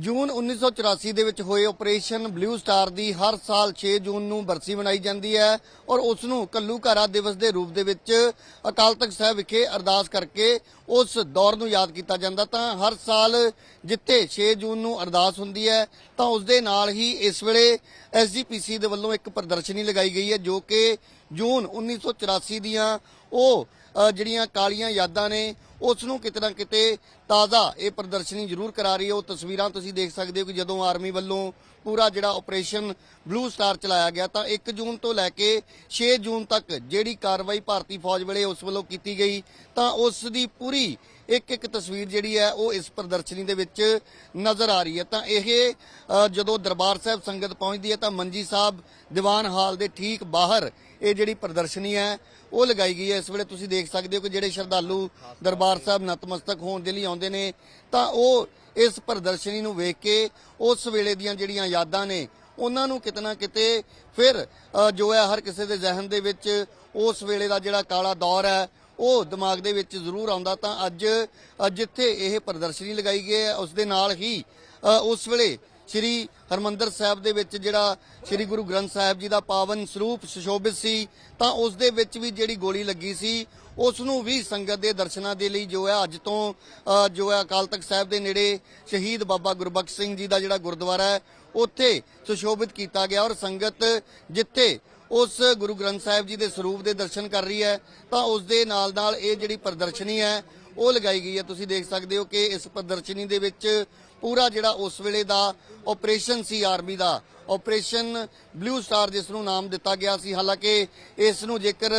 ਜੂਨ 1984 ਦੇ ਵਿੱਚ ਹੋਏ ਆਪਰੇਸ਼ਨ ਬਲੂ ਸਟਾਰ ਦੀ ਹਰ ਸਾਲ 6 ਜੂਨ ਨੂੰ ਬਰਸੀ ਮਨਾਈ ਜਾਂਦੀ ਹੈ ਔਰ ਉਸ ਨੂੰ ਕੱਲੂਘਾਰਾ ਦਿਵਸ ਦੇ ਰੂਪ ਦੇ ਵਿੱਚ ਅਕਾਲ ਤਖਤ ਸਾਹਿਬ ਵਿਖੇ ਅਰਦਾਸ ਕਰਕੇ ਉਸ ਦੌਰ ਨੂੰ ਯਾਦ ਕੀਤਾ ਜਾਂਦਾ ਤਾਂ ਹਰ ਸਾਲ ਜਿੱਥੇ 6 ਜੂਨ ਨੂੰ ਅਰਦਾਸ ਹੁੰਦੀ ਹੈ ਤਾਂ ਉਸ ਦੇ ਨਾਲ ਹੀ ਇਸ ਵੇਲੇ ਐਸਜੀਪੀਸੀ ਦੇ ਵੱਲੋਂ ਇੱਕ ਪ੍ਰਦਰਸ਼ਨੀ ਲਗਾਈ ਗਈ ਹੈ ਜੋ ਕਿ ਜੂਨ 1984 ਦੀਆਂ ਉਹ ਜਿਹੜੀਆਂ ਕਾਲੀਆਂ ਯਾਦਾਂ ਨੇ ਉਸ ਨੂੰ ਕਿਤੇ ਨਾ ਕਿਤੇ ਤਾਜ਼ਾ ਇਹ ਪ੍ਰਦਰਸ਼ਨੀ ਜ਼ਰੂਰ ਕਰਾ ਰਹੀ ਹੈ। ਉਹ ਤਸਵੀਰਾਂ ਤੁਸੀਂ ਦੇਖ ਸਕਦੇ ਹੋ ਕਿ ਜਦੋਂ ਆਰਮੀ ਵੱਲੋਂ ਪੂਰਾ ਜਿਹੜਾ ਆਪਰੇਸ਼ਨ ਬਲੂ ਸਟਾਰ ਚਲਾਇਆ ਗਿਆ, ਤਾਂ 1 ਜੂਨ ਤੋਂ ਲੈ ਕੇ 6 ਜੂਨ ਤੱਕ ਜਿਹੜੀ ਕਾਰਵਾਈ ਭਾਰਤੀ ਫੌਜ ਵੇਲੇ ਉਸ ਵੱਲੋਂ ਕੀਤੀ ਗਈ, ਤਾਂ ਉਸ ਦੀ ਪੂਰੀ ਇੱਕ ਇੱਕ ਤਸਵੀਰ ਜਿਹੜੀ ਹੈ ਉਹ ਇਸ ਪ੍ਰਦਰਸ਼ਨੀ ਦੇ ਵਿੱਚ ਨਜ਼ਰ ਆ ਰਹੀ ਹੈ। ਤਾਂ ਇਹ ਜਦੋਂ ਦਰਬਾਰ ਸਾਹਿਬ ਸੰਗਤ ਪਹੁੰਚਦੀ ਹੈ, ਤਾਂ ਮੰਜੀ ਸਾਹਿਬ ਦੀਵਾਨ ਹਾਲ ਦੇ ਠੀਕ ਬਾਹਰ ਇਹ ਜਿਹੜੀ ਪ੍ਰਦਰਸ਼ਨੀ ਹੈ, ਉਹ ਲਗਾਈ ਗਈ ਹੈ। ਇਸ ਵੇਲੇ ਤੁਸੀਂ ਦੇਖ ਸਕਦੇ ਹੋ ਕਿ ਜਿਹੜੇ ਸ਼ਰਧਾਲੂ ਦਰਬਾਰ ਸਾਹਿਬ ਨਤਮਸਤਕ ਹੋਣ ਦੇ ਲਈ ਆਉਂਦੇ ਨੇ, ਤਾਂ ਉਹ ਇਸ ਪ੍ਰਦਰਸ਼ਨੀ ਨੂੰ ਵੇਖ ਕੇ, ਉਸ ਵੇਲੇ ਦੀਆਂ ਜਿਹੜੀਆਂ ਯਾਦਾਂ ਨੇ, ਉਹਨਾਂ ਨੂੰ ਕਿਤੇ ਨਾ ਕਿਤੇ ਫਿਰ ਜੋ ਹੈ ਹਰ ਕਿਸੇ ਦੇ ਜ਼ਿਹਨ ਦੇ ਵਿੱਚ ਉਸ ਵੇਲੇ ਦਾ ਜਿਹੜਾ ਕਾਲਾ ਦੌਰ ਹੈ, ਉਹ ਦਿਮਾਗ ਦੇ ਵਿੱਚ ਜ਼ਰੂਰ ਆਉਂਦਾ। ਤਾਂ ਅੱਜ ਜਿੱਥੇ ਇਹ ਪ੍ਰਦਰਸ਼ਨੀ ਲਗਾਈ ਗਈ ਹੈ, ਉਸ ਦੇ ਨਾਲ ਹੀ ਉਸ ਵੇਲੇ ਸ੍ਰੀ ਹਰਮੰਦਰ ਸਾਹਿਬ ਦੇ ਵਿੱਚ ਜਿਹੜਾ ਸ੍ਰੀ ਗੁਰੂ ਗ੍ਰੰਥ ਸਾਹਿਬ ਜੀ ਦਾ ਪਾਵਨ ਸਰੂਪ ਸੁਸ਼ੋਭਿਤ ਸੀ, ਤਾਂ ਉਸ ਦੇ ਵਿੱਚ ਵੀ ਜਿਹੜੀ ਗੋਲੀ ਲੱਗੀ ਸੀ ਉਸ ਨੂੰ ਵੀ ਸੰਗਤ ਦੇ ਦਰਸ਼ਨਾਂ ਦੇ ਲਈ ਜੋ ਹੈ ਅੱਜ ਤੋਂ ਜੋ ਹੈ ਅਕਾਲ ਤਖਤ ਸਾਹਿਬ ਦੇ ਨੇੜੇ ਸ਼ਹੀਦ ਬਾਬਾ ਗੁਰਬਖਸ਼ ਸਿੰਘ ਜੀ ਦਾ ਜਿਹੜਾ ਗੁਰਦੁਆਰਾ ਹੈ, ਉੱਥੇ ਸੁਸ਼ੋਭਿਤ ਕੀਤਾ ਗਿਆ ਔਰ ਸੰਗਤ ਜਿੱਥੇ ਉਸ ਗੁਰੂ ਗ੍ਰੰਥ ਸਾਹਿਬ ਜੀ ਦੇ ਸਰੂਪ ਦੇ ਦਰਸ਼ਨ ਕਰ ਰਹੀ ਹੈ, ਤਾਂ ਉਸ ਦੇ ਨਾਲ ਨਾਲ ਇਹ ਜਿਹੜੀ ਪ੍ਰਦਰਸ਼ਨੀ ਹੈ, ਉਹ ਲਗਾਈ ਗਈ ਹੈ। ਤੁਸੀਂ ਦੇਖ ਸਕਦੇ ਹੋ ਕਿ ਇਸ ਪ੍ਰਦਰਸ਼ਨੀ ਦੇ ਵਿੱਚ ਪੂਰਾ ਜਿਹੜਾ ਉਸ ਵੇਲੇ ਦਾ ਆਪਰੇਸ਼ਨ ਸੀ ਆਰਮੀ ਦਾ ਆਪਰੇਸ਼ਨ ਬਲੂ ਸਟਾਰ ਜਿਸ ਨੂੰ ਨਾਮ ਦਿੱਤਾ ਗਿਆ ਸੀ, ਹਾਲਾਂਕਿ ਇਸ ਨੂੰ ਜੇਕਰ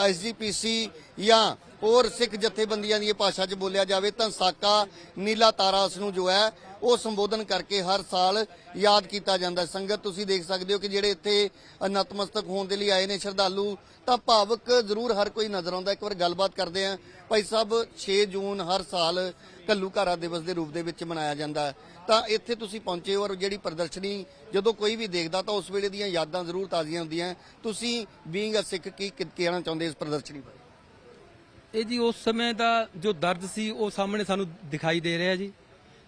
ਐਸਜੀਪੀਸੀ ਜਾਂ ਹੋਰ ਸਿੱਖ ਜਥੇਬੰਦੀਆਂ ਦੀ ਭਾਸ਼ਾ 'ਚ ਬੋਲਿਆ ਜਾਵੇ ਤਾਂ ਸਾਕਾ ਨੀਲਾ ਤਾਰਾ ਉਸ ਨੂੰ ਜੋ ਹੈ, ਉਹ ਸੰਬੋਧਨ ਕਰਕੇ ਹਰ ਸਾਲ ਯਾਦ ਕੀਤਾ ਜਾਂਦਾ ਸੰਗਤ, ਤੁਸੀਂ ਦੇਖ ਸਕਦੇ ਹੋ ਕਿ ਜਿਹੜੇ ਇੱਥੇ ਨਤਮਸਤਕ ਹੋਣ ਦੇ ਲਈ ਆਏ ਨੇ ਸ਼ਰਧਾਲੂ, ਤਾਂ ਭਾਵਕ ਜ਼ਰੂਰ ਹਰ ਕੋਈ ਨਜ਼ਰ ਆਉਂਦਾ ਇੱਕ ਵਾਰ ਗੱਲਬਾਤ ਕਰਦੇ ਆਂ ਭਾਈ ਸਾਹਿਬ 6 ਜੂਨ ਹਰ ਸਾਲ ਘੱਲੂਘਾਰਾ ਦਿਵਸ ਦੇ ਰੂਪ ਦੇ ਵਿੱਚ ਮਨਾਇਆ ਜਾਂਦਾ ਤਾਂ ਇੱਥੇ ਤੁਸੀਂ ਪਹੁੰਚੇ ਹੋ ਔਰ ਜਿਹੜੀ ਪ੍ਰਦਰਸ਼ਨੀ ਜਦੋਂ ਕੋਈ ਵੀ ਦੇਖਦਾ ਤਾਂ ਉਸ ਵੇਲੇ ਦੀਆਂ ਯਾਦਾਂ ਜ਼ਰੂਰ ਤਾਜ਼ੀਆਂ ਹੁੰਦੀਆਂ ਤੁਸੀਂ ਬੀਇੰਗ ਅ ਸਿੱਖ ਕੀ ਕਹਿਣਾ ਚਾਹੁੰਦੇ ਇਸ ਪ੍ਰਦਰਸ਼ਨੀ ਬਾਰੇ? ਇਹ ਜੀ ਉਸ ਸਮੇਂ ਦਾ ਜੋ ਦਰਦ ਸੀ ਉਹ ਸਾਹਮਣੇ ਸਾਨੂੰ ਦਿਖਾਈ ਦੇ ਰਿਹਾ ਜੀ।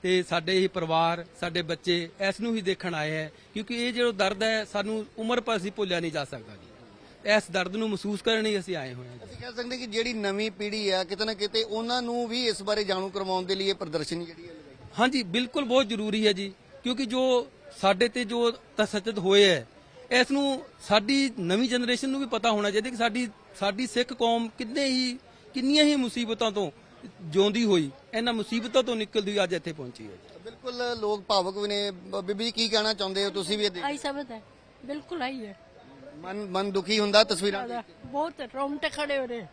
ਤੇ ਸਾਡੇ ਹੀ ਪਰਿਵਾਰ ਸਾਡੇ ਬੱਚੇ ਇਸ ਨੂੰ ਹੀ ਦੇਖਣ ਆਏ ਹੈ ਕਿਉਂਕਿ ਇਹ ਜਿਹੜਾ ਦਰਦ ਹੈ ਸਾਨੂੰ ਉਮਰ ਪਰ ਅਸੀਂ ਭੁੱਲਿਆ ਨਹੀਂ ਜਾ ਸਕਦਾ ਜੀ। ਇਸ ਦਰਦ ਨੂੰ ਮਹਿਸੂਸ ਕਰਨ ਹੀ ਅਸੀਂ ਆਏ ਹੋਏ ਹਾਂ। ਅਸੀਂ ਕਹਿ ਸਕਦੇ ਕਿ ਜਿਹੜੀ ਨਵੀਂ ਪੀੜ੍ਹੀ ਹੈ ਕਿਤੇ ਨਾ ਕਿਤੇ ਉਹਨਾਂ ਨੂੰ ਵੀ ਇਸ ਬਾਰੇ ਜਾਣੂ ਕਰਵਾਉਣ ਦੇ ਲਈ ਇਹ ਪ੍ਰਦਰਸ਼ਨੀ ਜਿਹੜੀ ਹੈ। ਲਗਾਈ ਹਾਂਜੀ ਬਿਲਕੁਲ ਬਹੁਤ ਜ਼ਰੂਰੀ ਹੈ ਜੀ। ਕਿਉਂਕਿ ਜੋ ਸਾਡੇ ਤੇ ਜੋ ਤਸੱਦਦ ਹੋਏ ਹੈ ਇਸ ਨੂੰ ਸਾਡੀ ਨਵੀਂ ਜਨਰੇਸ਼ਨ ਨੂੰ ਵੀ ਪਤਾ ਹੋਣਾ ਚਾਹੀਦਾ ਕਿ ਸਾਡੀ ਸਾਡੀ ਸਿੱਖ ਕੌਮ ਕਿੰਨੇ ਹੀ ਕਿੰਨੀਆਂ ਹੀ ਮੁਸੀਬਤਾਂ ਤੋਂ ਜਿਉਂਦੀ ਹੋਈ ਇਹਨਾਂ ਮੁਸੀਬਤਾਂ ਤੋਂ ਨਿਕਲਦੀ ਹੋਈ ਅੱਜ ਇੱਥੇ ਪਹੁੰਚੀ ਹੈ ਜੀ। ਬਿਲਕੁਲ ਲੋਕ ਭਾਵਕ ਵੀ ਨੇ। ਬੀਬੀ ਕੀ ਕਹਿਣਾ ਚਾਹੁੰਦੇ ਹੋ? ਤੁਸੀਂ ਵੀ ਇਹ ਦੇਖ- ਆਈ ਸ਼ਬਦ ਹੈ। ਬਿਲਕੁਲ ਆਈ ਹੈ। ਮਨ ਮਨ ਦੁਖੀ ਹੁੰਦਾ ਤਸਵੀਰਾਂ ਦੇਖ ਕੇ। ਬਹੁਤ ਰੌਂਗਟੇ ਖੜੇ ਹੋ ਰਹੇ।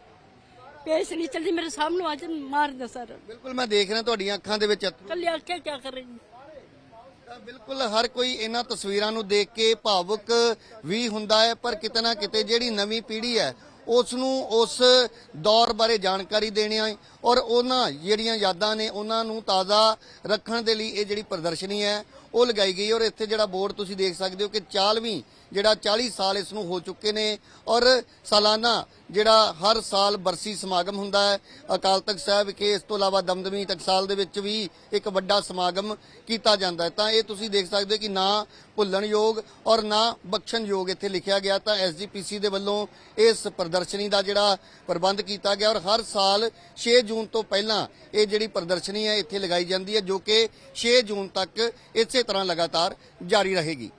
ਪੇਸ਼ ਨਹੀਂ ਚਲਦੀ ਮੇਰੇ ਸਾਹਮਣੇ ਅੱਜ ਮਾਰ ਦੇ ਸਰ। ਬਿਲਕੁਲ ਮੈਂ ਦੇਖ ਰਿਹਾ ਤੁਹਾਡੀਆਂ ਅੱਖਾਂ ਦੇ ਵਿੱਚ ਅਥਰੂ ਕੱਲੀ ਆਖਿਆ ਕੀ ਕਰ ਰਹੀ ਤਾਂ ਬਿਲਕੁਲ ਹਰ ਕੋਈ ਇਹਨਾਂ ਤਸਵੀਰਾਂ ਨੂੰ ਦੇਖ ਕੇ ਭਾਵੁਕ ਵੀ ਹੁੰਦਾ ਹੈ, ਪਰ ਕਿਤੇ ਨਾ ਕਿਤੇ ਜਿਹੜੀ ਨਵੀਂ ਪੀੜ੍ਹੀ ਹੈ ਉਸ ਨੂੰ ਉਸ ਦੌਰ ਬਾਰੇ ਜਾਣਕਾਰੀ ਦੇਣੀ ਹੈ ਔਰ ਉਹਨਾਂ ਜਿਹੜੀਆਂ ਯਾਦਾਂ ਨੇ ਉਹਨਾਂ ਨੂੰ ਤਾਜ਼ਾ ਰੱਖਣ ਦੇ ਲਈ ਇਹ ਜਿਹੜੀ ਪ੍ਰਦਰਸ਼ਨੀ ਹੈ, ਉਹ ਲਗਾਈ ਗਈ ਔਰ ਇੱਥੇ ਜਿਹੜਾ ਬੋਰਡ ਤੁਸੀਂ ਦੇਖ ਸਕਦੇ ਹੋ ਕਿ 40ਵੀਂ ਜਿਹੜਾ 40 ਸਾਲ ਇਸ ਨੂੰ ਹੋ ਚੁੱਕੇ ਨੇ ਔਰ ਸਾਲਾਨਾ ਜਿਹੜਾ ਹਰ ਸਾਲ ਬਰਸੀ ਸਮਾਗਮ ਹੁੰਦਾ ਹੈ, ਅਕਾਲ ਤਖਤ ਸਾਹਿਬ ਵਿਖੇ ਇਸ ਤੋਂ ਇਲਾਵਾ ਦਮਦਮੀ ਟਕਸਾਲ ਦੇ ਵਿੱਚ ਵੀ ਇੱਕ ਵੱਡਾ ਸਮਾਗਮ ਕੀਤਾ ਜਾਂਦਾ ਹੈ। ਤਾਂ ਇਹ ਤੁਸੀਂ ਦੇਖ ਸਕਦੇ ਹੋ ਕਿ ਨਾ ਭੁੱਲਣਯੋਗ ਔਰ ਨਾ ਬਖਸ਼ਣਯੋਗ ਇੱਥੇ ਲਿਖਿਆ ਗਿਆ ਤਾਂ ਐਸਜੀਪੀਸੀ ਦੇ ਵੱਲੋਂ ਇਸ ਪ੍ਰਦਰਸ਼ਨੀ ਦਾ ਜਿਹੜਾ ਪ੍ਰਬੰਧ ਕੀਤਾ ਗਿਆ ਔਰ ਹਰ ਸਾਲ 6 ਜੂਨ ਤੋਂ ਪਹਿਲਾਂ ਇਹ ਜਿਹੜੀ ਪ੍ਰਦਰਸ਼ਨੀ ਹੈ ਇੱਥੇ ਲਗਾਈ ਜਾਂਦੀ ਹੈ ਜੋ ਕਿ 6 ਜੂਨ ਤੱਕ ਇਸੇ ਤਰ੍ਹਾਂ ਲਗਾਤਾਰ ਜਾਰੀ ਰਹੇਗੀ।